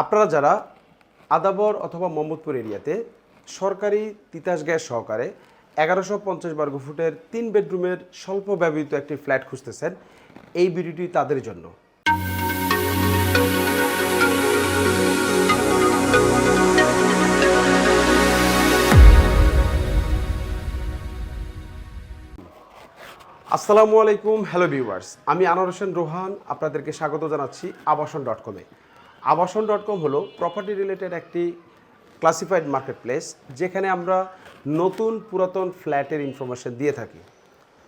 আপনারা যারা আদাবর অথবা মোহাম্মদপুর এরিয়াতে সরকারি তিতাস গ্যাস সহকারে এগারোশো পঞ্চাশ বর্গ ফুটের তিন বেডরুমের স্বল্প ব্যবহৃত একটি ফ্ল্যাট খুঁজতেছেন, এই ভিডিওটি তাদের জন্য। আসসালামু আলাইকুম, হ্যালো ভিউয়ার্স। আমি আনোয়ার হোসেন রোহান, আপনাদেরকে স্বাগত জানাচ্ছি আবাসন ডট কমে। আবাসন ডট কম হলো প্রপার্টি রিলেটেড একটি ক্লাসিফাইড মার্কেট প্লেস যেখানে আমরা নতুন পুরাতন ফ্ল্যাটের ইনফরমেশন দিয়ে থাকি।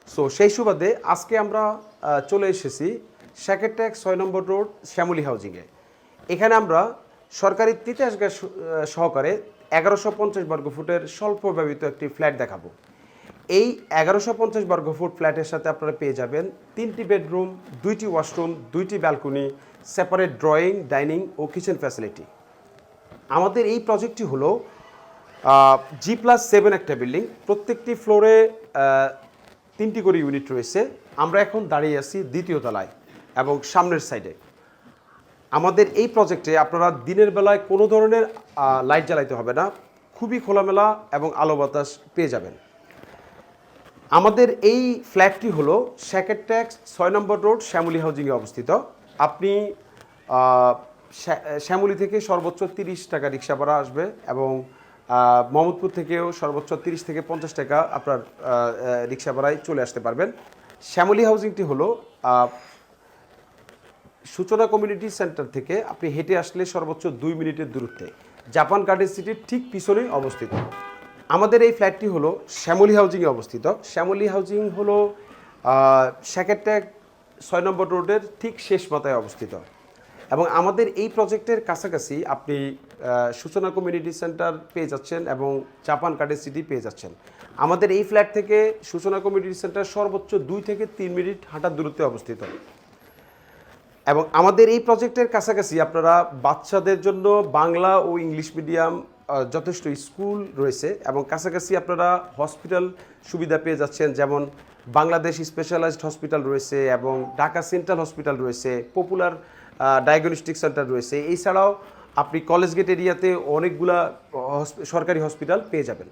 সো সেই সুবাদে আজকে আমরা চলে এসেছি শ্যাকের ট্যাক্স ছয় নম্বর রোড, শ্যামলী হাউজিংয়ে এখানে আমরা সরকারি তিতাস গ্যাস সহকারে এগারোশো পঞ্চাশ বর্গ ফুটের স্বল্প ব্যবহৃত একটি ফ্ল্যাট দেখাবো। এই এগারোশো পঞ্চাশ বর্গ ফুট ফ্ল্যাটের সাথে আপনারা পেয়ে যাবেন তিনটি বেডরুম দুইটি ওয়াশরুম দুইটি ব্যালকনি সেপারেট ড্রয়িং ডাইনিং ও কিচেন ফ্যাসিলিটি আমাদের এই প্রজেক্টটি হলো জি প্লাস সেভেন একটা বিল্ডিং প্রত্যেকটি ফ্লোরে তিনটি করে ইউনিট রয়েছে। আমরা এখন দাঁড়িয়ে আছি দ্বিতীয় তলায় এবং সামনের সাইডে আমাদের এই প্রজেক্টে আপনারা দিনের বেলায় কোনো ধরনের লাইট জ্বালাইতে হবে না। খুবই খোলামেলা এবং আলো বাতাস পেয়ে যাবেন। আমাদের এই ফ্ল্যাটটি হলো শ্যাকেট ট্যাক্স ছয় নম্বর রোড শ্যামলী হাউজিংয়ে অবস্থিত। আপনি শ্যামলী থেকে সর্বোচ্চ তিরিশ টাকা রিক্সা ভাড়া আসবে এবং মোহাম্মদপুর থেকেও সর্বোচ্চ তিরিশ থেকে পঞ্চাশ টাকা আপনার রিক্সা ভাড়ায় চলে আসতে পারবেন। শ্যামলী হাউজিংটি হলো সূচনা কমিউনিটি সেন্টার থেকে আপনি হেঁটে আসলে সর্বোচ্চ দুই মিনিটের দূরত্বে। জাপান গার্ডেন সিটির ঠিক পিছনেই অবস্থিত। আমাদের এই ফ্ল্যাটটি হলো শ্যামলী হাউজিংয়ে অবস্থিত। শ্যামলী হাউজিং হলো শ্যাকেরট্যাগ ছয় নম্বর রোডের ঠিক শেষ মাথায় অবস্থিত। এবং আমাদের এই প্রজেক্টের কাছাকাছি আপনি সূচনা কমিউনিটি সেন্টার পেয়ে যাচ্ছেন এবং জাপান গার্ডেন সিটি পেয়ে যাচ্ছেন। আমাদের এই ফ্ল্যাট থেকে সূচনা কমিউনিটি সেন্টার সর্বোচ্চ দুই থেকে তিন মিনিট হাঁটার দূরত্বে অবস্থিত। এবং আমাদের এই প্রজেক্টের কাছাকাছি আপনারা বাচ্চাদের জন্য বাংলা ও ইংলিশ মিডিয়াম যথেষ্ট স্কুল রয়েছে এবং কাছাকাছি আপনারা হসপিটাল সুবিধা পেয়ে যাচ্ছেন, যেমন বাংলাদেশ স্পেশালাইজড হসপিটাল রয়েছে এবং ঢাকা সেন্ট্রাল হসপিটাল রয়েছে পপুলার ডায়াগনস্টিক সেন্টার রয়েছে। এছাড়াও আপনি কলেজ গেট এরিয়াতে অনেকগুলা সরকারি হসপিটাল পেয়ে যাবেন।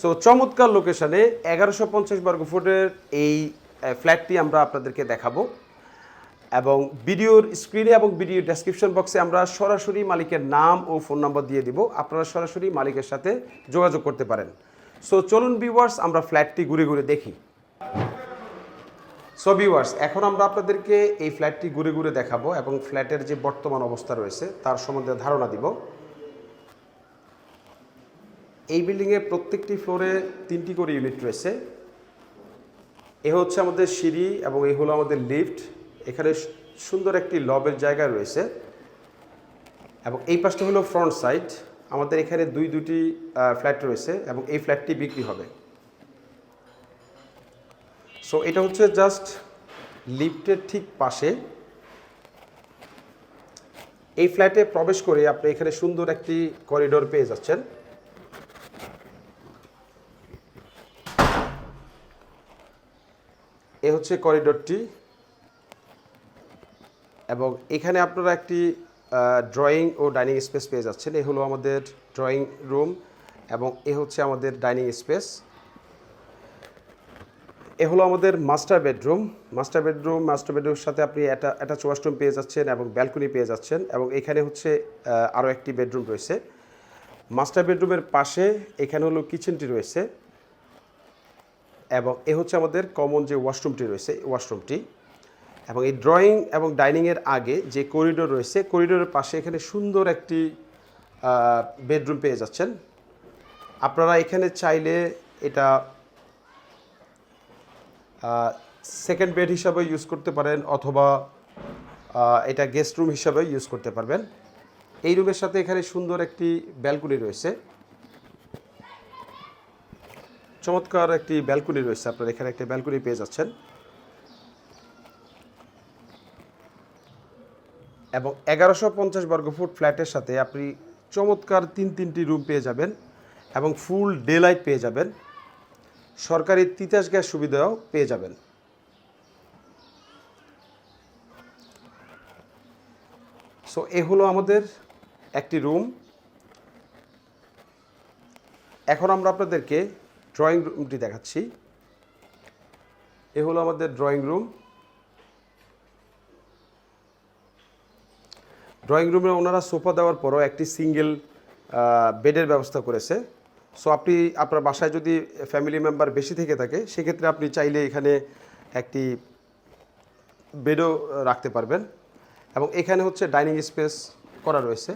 সো চমৎকার লোকেশনে এগারোশো পঞ্চাশ বর্গ ফুটের এই ফ্ল্যাটটি আমরা আপনাদেরকে দেখাবো। এবং ভিডিওর স্ক্রিনে এবং ভিডিও ডেসক্রিপশন বক্সে আমরা সরাসরি মালিকের নাম ও ফোন নম্বর দিয়ে দিব। আপনারা সরাসরি মালিকের সাথে যোগাযোগ করতে পারেন। সো চলুন ভিউয়ার্স আমরা ফ্ল্যাটটি ঘুরে ঘুরে দেখি। সো ভিউয়ার্স এখন আমরা আপনাদেরকে এই ফ্ল্যাটটি ঘুরে ঘুরে দেখাবো এবং ফ্ল্যাটের যে বর্তমান অবস্থা রয়েছে, তার সম্বন্ধে ধারণা দিব। এই বিল্ডিংয়ে প্রত্যেকটি ফ্লোরে তিনটি করে ইউনিট রয়েছে। এ হচ্ছে আমাদের সিঁড়ি এবং এই হলো আমাদের লিফট এখানে সুন্দর একটি লবের জায়গা রয়েছে। এবং এই পাশটা হলো ফ্রন্ট সাইড আমাদের এখানে দুই দুটি ফ্ল্যাট রয়েছে এবং এই ফ্ল্যাটটি বিক্রি হবে। সো এটা হচ্ছে জাস্ট লিফটের ঠিক পাশে। এই ফ্ল্যাটে প্রবেশ করে আপনি এখানে সুন্দর একটি করিডোর পেয়ে যাচ্ছেন। এ হচ্ছে করিডোরটি এবং এখানে আপনারা একটি ড্রয়িং ও ডাইনিং স্পেস পেয়ে যাচ্ছেন। এ হলো আমাদের ড্রয়িং রুম এবং এ হচ্ছে আমাদের ডাইনিং স্পেস এ হলো আমাদের master bedroom master bedroom master বেডরুমের সাথে আপনি একটা অ্যাটাচ ওয়াশরুম পেয়ে যাচ্ছেন এবং ব্যালকনি পেয়ে যাচ্ছেন এবং এখানে হচ্ছে আরও একটি বেডরুম রয়েছে। মাস্টার বেডরুমের পাশে এখানে হলো কিচেনটি রয়েছে এবং এ হচ্ছে আমাদের কমন যে ওয়াশরুমটি রয়েছে ওয়াশরুমটি এবং এই ড্রয়িং এবং ডাইনিংয়ের আগে যে করিডোর রয়েছে করিডোরের পাশে এখানে সুন্দর একটি বেডরুম পেয়ে যাচ্ছেন। আপনারা এখানে চাইলে এটা সেকেন্ড বেড হিসাবে ইউজ করতে পারেন অথবা এটা গেস্ট রুম হিসাবে ইউজ করতে পারবেন। এই রুমের সাথে এখানে সুন্দর একটি ব্যালকনি রয়েছে। চমৎকার একটি ব্যালকনি রয়েছে। আপনার এখানে একটা ব্যালকনি পেয়ে যাচ্ছেন। এবং এগারোশো পঞ্চাশ বর্গ ফুট ফ্ল্যাটের সাথে আপনি চমৎকার তিন তিনটি রুম পেয়ে যাবেন এবং ফুল ডে লাইট পেয়ে যাবেন। সরকারি তিতাস গ্যাস সুবিধাও পেয়ে যাবেন। সো এ হলো আমাদের একটি রুম এখন আমরা আপনাদেরকে ড্রয়িং রুমটি দেখাচ্ছি। এ হলো আমাদের ড্রয়িং রুম ড্রয়িং রুমে ওনারা সোফা দেওয়ার পরও একটি সিঙ্গেল বেডের ব্যবস্থা করেছে। সো আপনি আপনার বাসায় যদি ফ্যামিলি মেম্বার বেশি থেকে থাকে, সেক্ষেত্রে আপনি চাইলে এখানে একটি বেডও রাখতে পারবেন এবং এখানে হচ্ছে ডাইনিং স্পেস করা রয়েছে।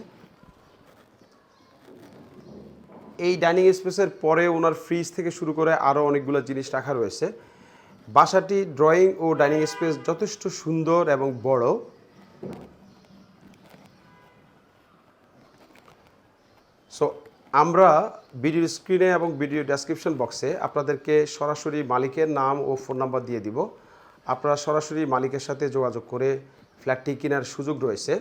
এই ডাইনিং স্পেসের পরে ওনার ফ্রিজ থেকে শুরু করে আরও অনেকগুলো জিনিস রাখা রয়েছে। বাসাটি ড্রয়িং ও ডাইনিং স্পেস যথেষ্ট সুন্দর এবং বড়। সো আমরা ভিডিও স্ক্রিনে এবং ভিডিও ডেসক্রিপশন বক্সে আপনাদেরকে সরাসরি মালিকের নাম ও ফোন নাম্বার দিয়ে দিব। আপনারা সরাসরি মালিকের সাথে যোগাযোগ করে ফ্ল্যাটটি কেনার সুযোগ রয়েছে।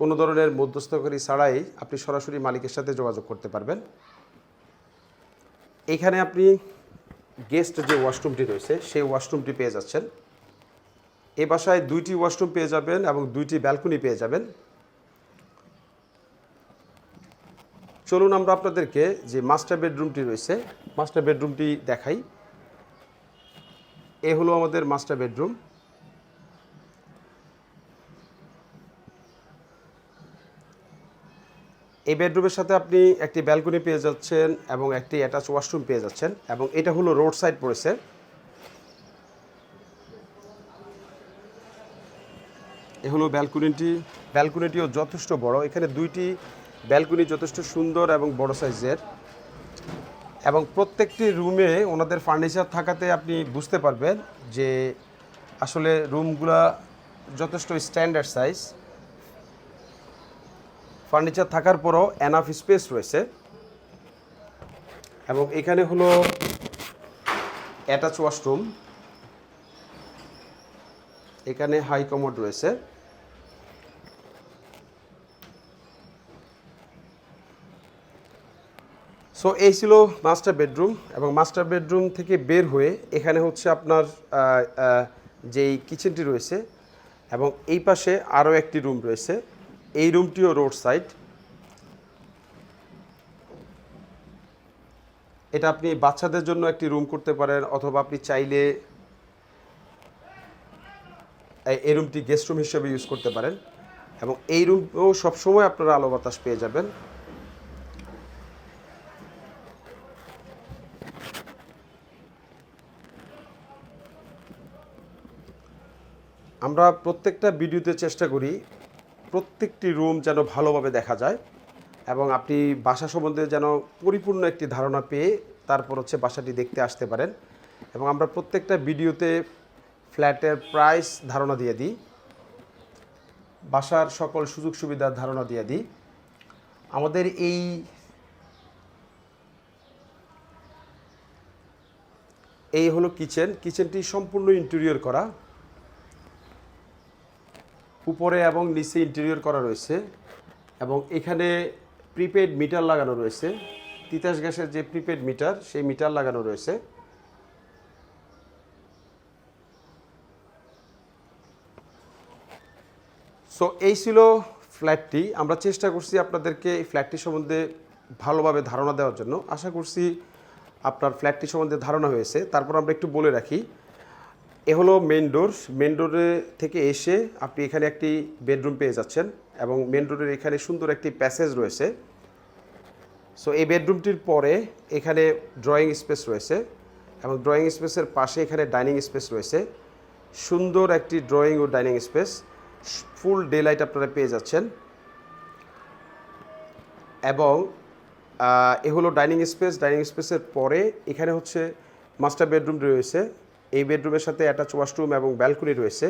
কোনো ধরনের মধ্যস্থকারী ছাড়াই আপনি সরাসরি মালিকের সাথে যোগাযোগ করতে পারবেন। এখানে আপনি গেস্ট যে ওয়াশরুমটি রয়েছে, সেই ওয়াশরুমটি পেয়ে যাচ্ছেন। এ বাসায় দুইটি ওয়াশরুম পেয়ে যাবেন এবং দুইটি ব্যালকনি পেয়ে যাবেন। চলুন আমরা আপনাদেরকে যে মাস্টার বেডরুমটি রয়েছে মাস্টার বেডরুমটি দেখাই। এ হলো আমাদের মাস্টার বেডরুম এই বেডরুমের সাথে আপনি একটি ব্যালকনি পেয়ে যাচ্ছেন এবং একটি অ্যাটাচ ওয়াশরুম পেয়ে যাচ্ছেন এবং এটা হলো রোড সাইড পড়েছে। এ হলো ব্যালকনিটি ব্যালকনিটিও যথেষ্ট বড়। এখানে দুইটি ব্যালকনি যথেষ্ট সুন্দর এবং বড় সাইজের। এবং প্রত্যেকটি রুমে ওনাদের ফার্নিচার থাকাতে আপনি বুঝতে পারবেন যে আসলে রুমগুলা যথেষ্ট স্ট্যান্ডার্ড সাইজ ফার্নিচার থাকার পরও এনাফ স্পেস রয়েছে। এবং এখানে হলো অ্যাটাচ ওয়াশরুম এখানে হাই কমোড রয়েছে। সো এই ছিল মাস্টার বেডরুম এবং মাস্টার বেডরুম থেকে বের হয়ে এখানে হচ্ছে আপনার যেই কিচেনটি রয়েছে এবং এই পাশে আরও একটি রুম রয়েছে। এই রুমটিও রোড সাইড এটা আপনি বাচ্চাদের জন্য একটি রুম করতে পারেন অথবা আপনি চাইলে এই রুমটি গেস্ট রুম হিসেবে ইউজ করতে পারেন। এবং এই রুমও সবসময় আপনারা আলো বাতাস পেয়ে যাবেন। আমরা প্রত্যেকটা ভিডিওতে চেষ্টা করি প্রত্যেকটি রুম যেন ভালোভাবে দেখা যায় এবং আপনি বাসা সম্বন্ধে যেন পরিপূর্ণ একটি ধারণা পেয়ে তারপর হচ্ছে বাসাটি দেখতে আসতে পারেন এবং আমরা প্রত্যেকটা ভিডিওতে ফ্ল্যাটের প্রাইস ধারণা দিয়ে দিই, বাসার সকল সুযোগ সুবিধার ধারণা দিয়ে দিই। আমাদের এই এই হলো কিচেন। কিচেনটি সম্পূর্ণ ইন্টেরিয়র করা। উপরে এবং নিচে ইন্টেরিয়র করা রয়েছে এবং এখানে প্রিপেড মিটার লাগানো রয়েছে। তিতাস গ্যাসের যে প্রিপেড মিটার সেই মিটার লাগানো রয়েছে। সো এই ছিল ফ্ল্যাটটি আমরা চেষ্টা করছি আপনাদেরকে এই ফ্ল্যাটটি সম্বন্ধে ভালোভাবে ধারণা দেওয়ার জন্য। আশা করছি আপনার ফ্ল্যাটটি সম্বন্ধে ধারণা হয়েছে। তারপর আমরা একটু বলে রাখি এ হলো মেন ডোর মেন ডোরে থেকে এসে আপনি এখানে একটি বেডরুম পেয়ে যাচ্ছেন এবং মেন ডোরের এখানে সুন্দর একটি প্যাসেজ রয়েছে। সো এই বেডরুমটির পরে এখানে ড্রয়িং স্পেস রয়েছে এবং ড্রয়িং স্পেসের পাশে এখানে ডাইনিং স্পেস রয়েছে। সুন্দর একটি ড্রয়িং ও dining space full daylight আপনারা পেয়ে যাচ্ছেন। এবং এ হলো ডাইনিং স্পেস ডাইনিং স্পেসের পরে এখানে হচ্ছে মাস্টার বেডরুম রয়েছে। এই বেডরুমের সাথে অ্যাটাচ ওয়াশরুম এবং ব্যালকনি রয়েছে।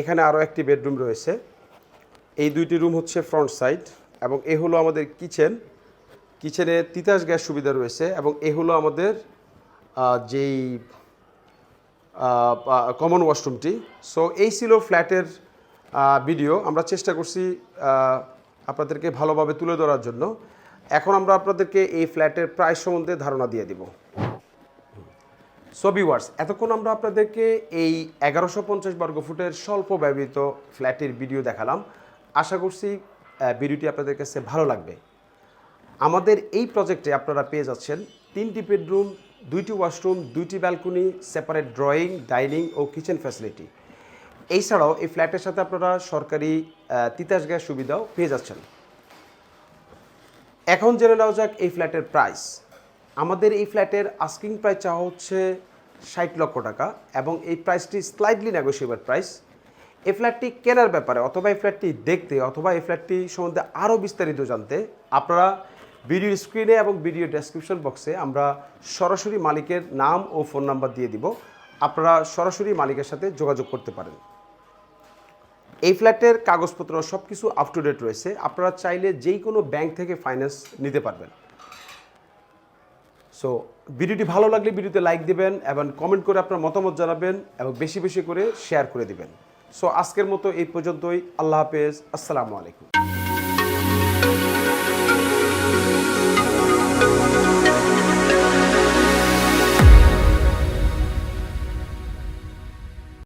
এখানে আরও একটি বেডরুম রয়েছে। এই দুইটি রুম হচ্ছে ফ্রন্ট সাইড এবং এ হলো আমাদের কিচেন। কিচেনে তিতাস গ্যাস সুবিধা রয়েছে এবং এ হলো আমাদের যেই কমন ওয়াশরুমটি। সো এই ছিল ফ্ল্যাটের ভিডিও। আমরা চেষ্টা করছি আপনাদেরকে ভালোভাবে তুলে ধরার জন্য। এখন আমরা আপনাদেরকে এই ফ্ল্যাটের প্রাইস সম্বন্ধে ধারণা দিয়ে দিব। সো ভিউয়ার্স এতক্ষণ আমরা আপনাদেরকে এই এগারোশো পঞ্চাশ বর্গ ফুটের স্বল্প ব্যবহৃত ফ্ল্যাটের ভিডিও দেখালাম। আশা করছি ভিডিওটি আপনাদের কাছে ভালো লাগবে। আমাদের এই প্রজেক্টে আপনারা পেয়ে যাচ্ছেন তিনটি বেডরুম দুইটি ওয়াশরুম দুইটি ব্যালকনি সেপারেট ড্রয়িং ডাইনিং ও কিচেন ফ্যাসিলিটি এছাড়াও এই ফ্ল্যাটের সাথে আপনারা সরকারি তিতাস গ্যাস সুবিধাও পেয়ে যাচ্ছেন। এখন জেনে নেওয়া যাক এই ফ্ল্যাটের প্রাইস আমাদের এই ফ্ল্যাটের আস্কিং প্রাইস চাওয়া হচ্ছে ষাট লক্ষ টাকা এবং এই প্রাইসটি স্লাইডলি নেগোসিয়েবল প্রাইস এই ফ্ল্যাটটি কেনার ব্যাপারে অথবা এই ফ্ল্যাটটি দেখতে অথবা এই ফ্ল্যাটটি সম্বন্ধে আরও বিস্তারিত জানতে আপনারা ভিডিও স্ক্রিনে এবং ভিডিও ডেসক্রিপশন বক্সে আমরা সরাসরি মালিকের নাম ও ফোন নাম্বার দিয়ে দিব। আপনারা সরাসরি মালিকের সাথে যোগাযোগ করতে পারেন। এই ফ্ল্যাটের কাগজপত্র সব কিছু আপ টু ডেট রয়েছে। আপনারা চাইলে যেই কোনো ব্যাংক থেকে ফাইন্যান্স নিতে পারবেন। সো ভিডিওটি ভালো লাগলে ভিডিওতে লাইক দিবেন এবং কমেন্ট করে আপনার মতামত জানাবেন এবং বেশি বেশি করে শেয়ার করে দিবেন। সো আজকের মতো এই পর্যন্তই। আল্লাহ হাফেজ। আসসালামু আলাইকুম।